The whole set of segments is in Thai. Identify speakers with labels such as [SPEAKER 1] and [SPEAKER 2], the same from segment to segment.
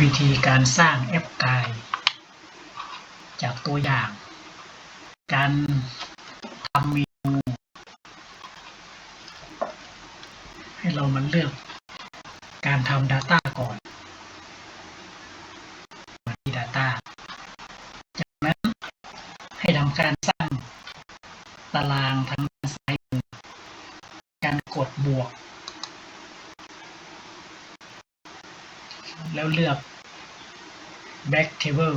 [SPEAKER 1] วิธีการสร้างแอปกาย จากตัวอย่าง การทำเมนูให้เรามาเลือกการทำ Data ก่อนมาที่ Data จากนั้นให้ทำการสร้างตารางทางด้านซ้ายมือ การกดบวก แล้วเลือก back table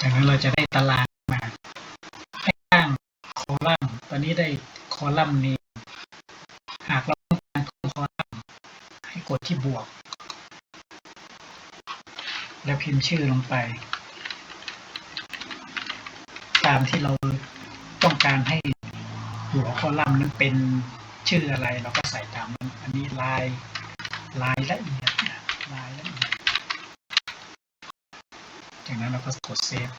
[SPEAKER 1] จากนั้นเราจะได้ตารางมาให้ตั้งคอลัมน์ ตอนนี้ได้คอลัมน์นี้ พิมพ์ชื่อลงไป ตามที่เราต้องการให้หัวคอลัมน์นั้นเป็นชื่ออะไรเราก็ใส่ตามนั้นอันนี้ลายลายละเอียดลายละเอียดจากนั้นเราก็กดเซฟ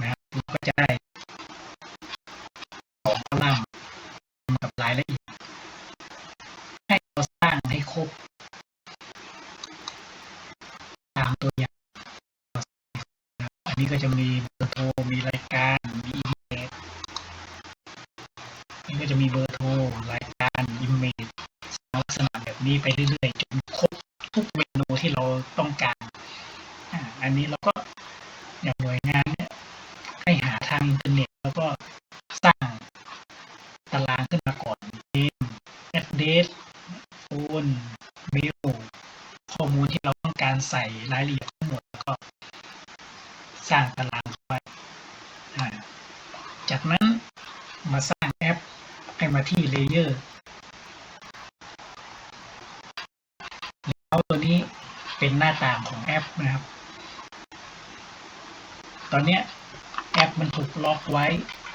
[SPEAKER 1] นะครับเราก็จะได้สองคอลัมน์กับรายละเอียด ให้เราสร้างให้ครบ ตามตัวอย่างนะครับ อันนี้ก็จะมีเบอร์โทร มีรายการ มีอีเมลนี่ก็จะมีเบอร์โทร รายการอีเมลลักษณะแบบนี้ไปเรื่อยๆจนครบทุกเมนูที่เราต้องการอ่าอันนี้เราก็อย่างหน่วยงานเนี่ยให้หาทางอินเทอร์เน็ตแล้วก็สร้างตารางขึ้นมาก่อนเป็นแอดเดสโอนเมลข้อมูลที่เราต้องการใส่รายละเอียดทั้งหมดแล้วก็ สร้างตารางไว้จากนั้นมาสร้างแอปให้มาที่เลเยอร์แล้วตัวนี้เป็นหน้าต่างของแอปนะครับ ตอนนี้แอปมันถูกล็อกไว้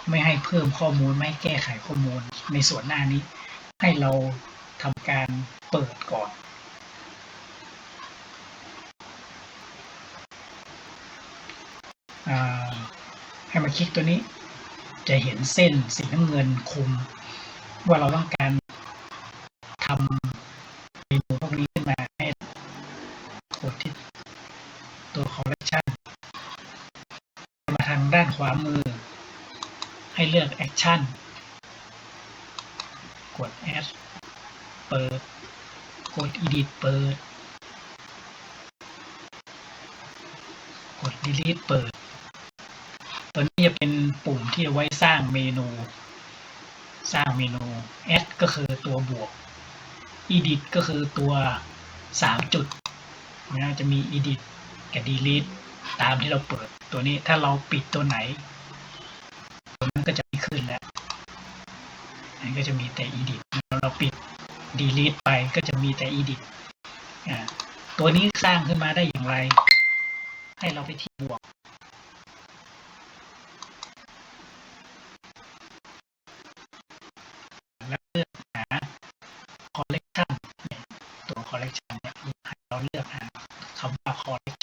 [SPEAKER 1] ไม่ให้เพิ่มข้อมูลไม่แก้ไขข้อมูลในส่วนหน้านี้ ให้เราทำการเปิดก่อน อา ให้มาคลิกตัวนี้ จะเห็นเส้นสีน้ำเงินคุม ว่าเราต้องการทำเมนูพวกนี้ขึ้นมาให้กดที่ตัว collection มาทางด้านขวามือ ให้เลือก action กด add เปิด กด edit เปิด กด delete เปิด ตัวนี้จะเป็นปุ่มที่ไว้สร้างเมนู สร้างเมนู add ก็คือตัวบวก edit ก็คือตัว 3 จุดนะจะมี edit กับ delete ตามที่เราเปิดตัวนี้ถ้าเราปิดตัวไหน ตัวนั้นก็จะไม่ขึ้นแล้วอันก็จะมีแต่ edit เราปิด delete ไปก็จะมีแต่ edit ตัวนี้สร้างขึ้นมาได้อย่างไร ให้เราไปที่บวก แล้วเลือกหา collection เนี่ยตัว collection เนี่ยให้เราเลือกหาคำ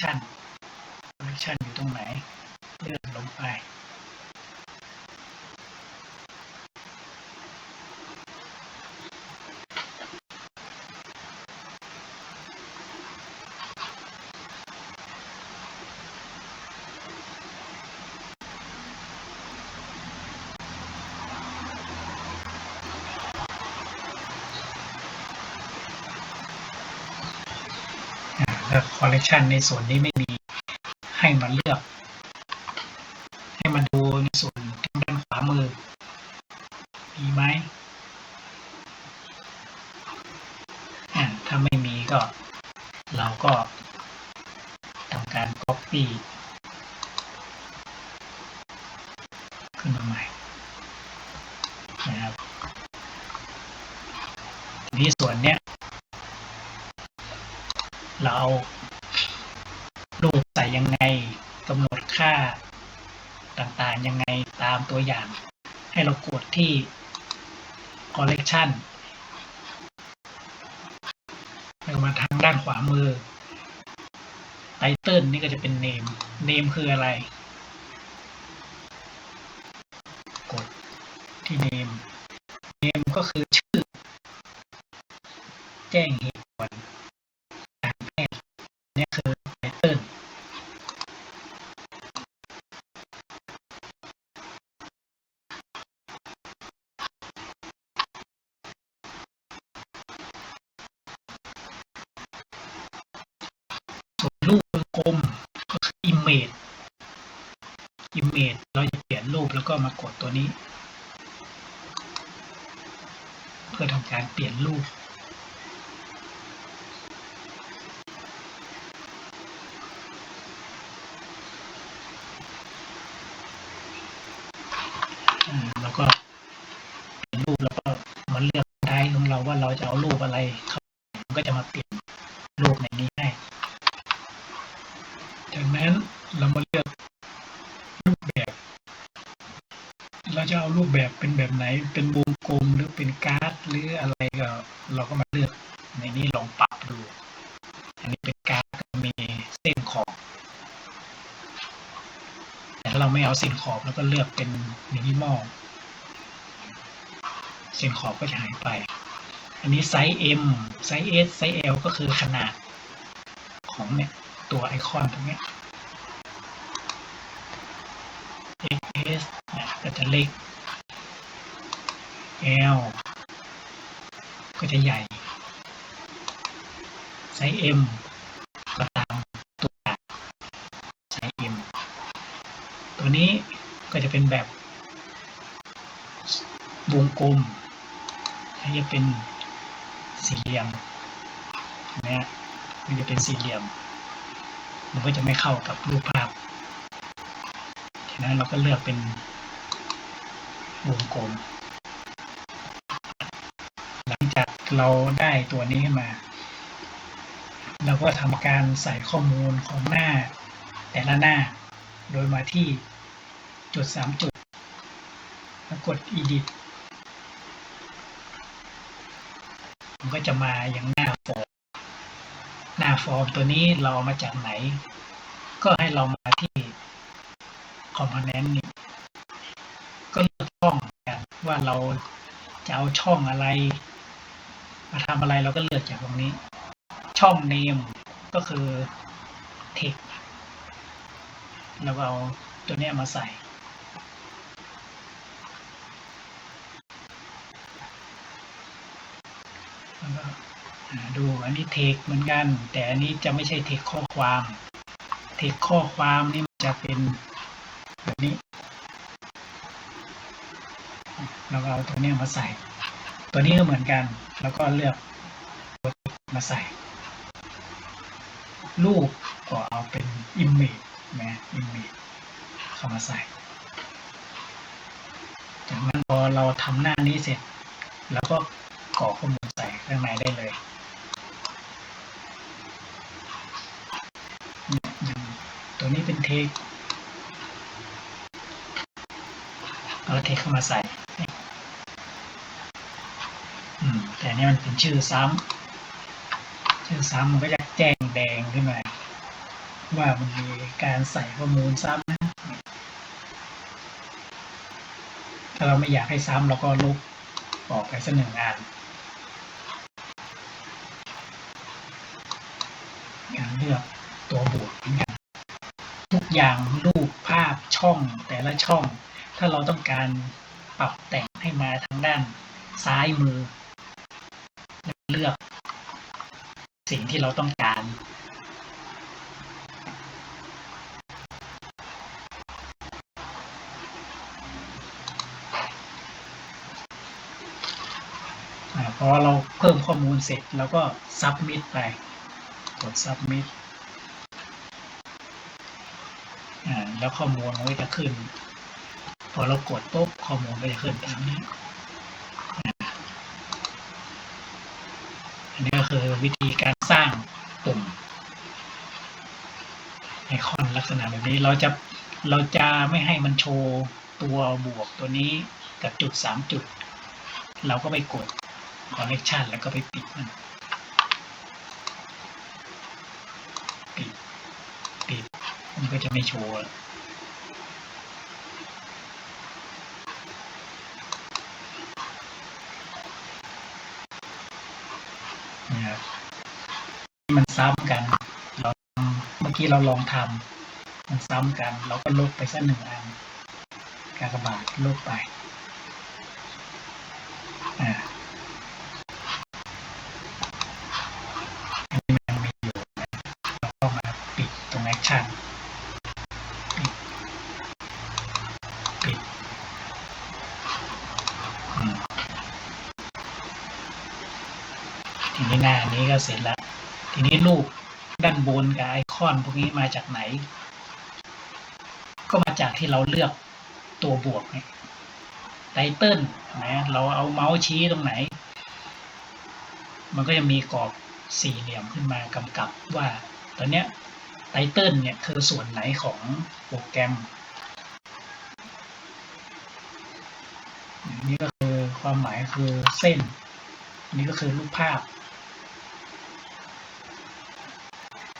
[SPEAKER 1] ว่า collection collection อยู่ตรงไหน เลื่อนลงไป อ่าแล้ว collection ในส่วนนี้ไม่มีให้มาเลือก ให้มาดูในส่วนทางด้านขวามือ มีไหมอ่าถ้าไม่มีก็ เราก็ทำการ copy ขึ้นมาใหม่นะครับทีนี้ส่วนเนี้ย เราเอารูปใส่ยังไงกำหนดค่าต่างๆ ยังไงตามตัวอย่าง ให้เรากดที่ collection แล้วมาทางด้านขวามือเติลนี่ก็จะเป็น name name คืออะไร กดที่ name name ก็คือชื่อ แจ้งเหตุผลการแพทย์ นี่คือไตเติลส่วนรูปวงกลมก็คือ image image เราจะเปลี่ยนรูปแล้วก็มากดตัวนี้ เพื่อทำการเปลี่ยนรูป อืมแล้วก็เปลี่ยนรูปแล้วก็มาเลือกได้ของเราว่าเราจะเอารูปอะไรเข้ามัน ก็จะมาเปลี่ยนรูปในนี้ให้จากนั้นเรามาเลือกรูปแบบ เราจะเอารูปแบบเป็นแบบไหน เป็นวงกลมหรือเป็นการ์ดหรืออะไรก็เราก็มาเลือกในนี้ลองปรับดู อันนี้เป็นการ์ดก็มีเส้นขอบ แต่ถ้าเราไม่เอาเส้นขอบแล้วก็เลือกเป็นมินิมอล เส้นขอบก็จะหายไป อันนี้ไซส์ M ไซส์ S ไซส์ L ก็คือขนาดของเนี่ยตัวไอคอนตรงนี้ XS เนี่ยก็จะเล็ก L ก็จะใหญ่ไซส์ M ก็ตามตัวไซส์ M ตัวนี้ก็จะเป็นแบบวงกลมจะเป็น สี่เหลี่ยมเนไหมฮะมันจะเป็นสี่เหลี่ยม มันก็จะไม่เข้ากับรูปภาพฉะนั้นเราก็เลือกเป็นวงกลม หลังจากเราได้ตัวนี้ขึ้นมา เราก็ทำการใส่ข้อมูลของหน้า แต่ละหน้า โดยมาที่จุดสามจุด แล้วกด edit มันก็ จะมาอย่างหน้าฟอร์มหน้าฟอร์มตัวนี้เราเอามาจากไหน ก็ให้เรามาที่ component นี่ก็เลือกช่องกันว่าเราจะเอาช่องอะไร มาทำอะไรเราก็เลือกจากตรงนี้ ช่อง name ก็คือ text แล้วเอาตัวนี้มาใส่ แล้วก็อ่า ดูอันนี้เทคเหมือนกัน แต่อันนี้จะไม่ใช่เทคข้อความ เทคข้อความนี่มันจะเป็นแบบนี้ เราเอาตัวนี้มาใส่ ตัวนี้ก็เหมือนกัน แล้วก็เลือกตัวมาใส่ รูปก็เอาเป็น image นะ image เข้ามาใส่ จากนั้นพอเราทำหน้านี้เสร็จ แล้วก็กรอกข้อมูลใส่ข้างในได้เลยอย่างตัวนี้เป็นเทคเอาเทคเข้ามาใส่อืมแต่นี่มันเป็นชื่อซ้ำชื่อซ้ำมันก็จะแจ้งแดงขึ้นมาว่ามันมีการใส่ข้อมูลซ้ำนะถ้าเราไม่อยากให้ซ้ำเราก็ลบออกไปสักหนึ่งอันเลือกตัวบวกเหมือนกันทุก อย่างรูปภาพช่องแต่ละช่อง ถ้าเราต้องการปรับแต่งให้มาทางด้านซ้ายมือ เลือกสิ่งที่เราต้องการพอเราเพิ่มข้อมูลเสร็จแล้วก็ submit ไป กด submit แล้วข้อมูลมันก็จะขึ้น พอเรากดปุ๊บข้อมูลก็จะขึ้นตามนี้อันนี้ก็คือวิธีการสร้างปุ่มไอคอนลักษณะแบบนี้เราจะเราจะไม่ให้มันโชว์ตัวบวกตัวนี้กับจุดสามจุด เราก็ไปกด collection แล้วก็ไปปิดมันปิดปิดมันก็จะไม่โชว์แล้วนะครับมันซ้ำกัน เรา เมื่เราลองทำมันซ้ำกัน เราก็ลบไปสักหนึ่งอัน กากบาทลบไปอ่าอันนี้มันมีอยู่นะเราก็มาปิดตรงแอคชั่นปิดปิดทีนี้หน้านี้ก็เสร็จแล้ว ทีนี้รูป ด้านบนกับไอคอนพวกนี้มาจากไหน ก็มาจากที่เราเลือกตัวบวกเนี่ยไตเติลนะเราเอาเมาส์ชี้ตรงไหน มันก็จะมีกรอบสี่เหลี่ยมขึ้นมากำกับว่าตอนเนี้ยไตเติลเนี่ยคือส่วนไหนของโปรแกรมนนี้ก็คือความหมายคือเส้นนนี้ก็คือรูปภาพ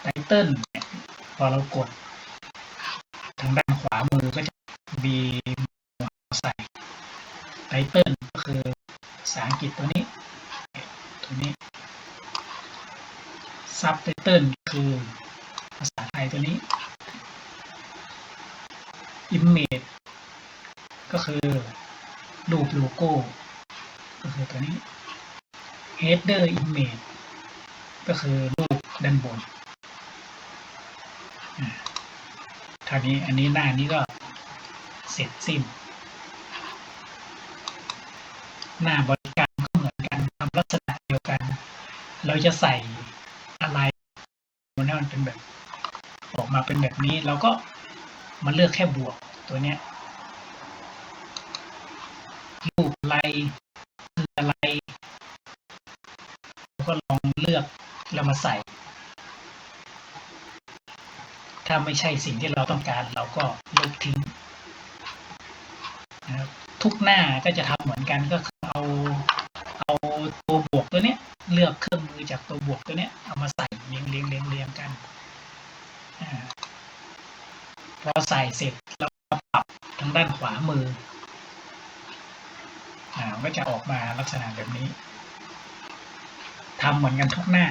[SPEAKER 1] ไตเติลเนี่ยพอเรากด ทางด้านขวามือก็จะมีใส่ไตเติลก็คือภาษาอังกฤษตัวนี้ ตัวนี้ซับไตเติลคือภาษาไทยตัวนี้ Image ก็คือ รูปโลโก้ ก็คือตัวนี้ Header Image ก็คือรูปด้านบนอ่าคราวนี้อันนี้หน้านี้ก็เสร็จสิ้น หน้าบริการก็เหมือนกันทำลักษณะเดียวกัน เราจะใส่อะไรมันให้มันเป็นแบบออกมาเป็นแบบนี้เราก็มาเลือกแค่บวกตัวเนี้ยรูปอะไรคืออะไรเราก็ลองเลือกแล้วมาใส่ ถ้าไม่ใช่สิ่งที่เราต้องการเราก็ลบทิ้งนะครับทุกหน้าก็จะทำเหมือนกันก็คือเอาเอาตัวบวกตัวเนี้ยเลือกเครื่องมือจากตัวบวกตัวเนี้ยเอามาใส่เรียงเรียงเรียงเรียงกันอาพอใส่เสร็จเราปรับทางด้านขวามืออ่าก็จะออกมาลักษณะแบบนี้ทำเหมือนกันทุกหน้า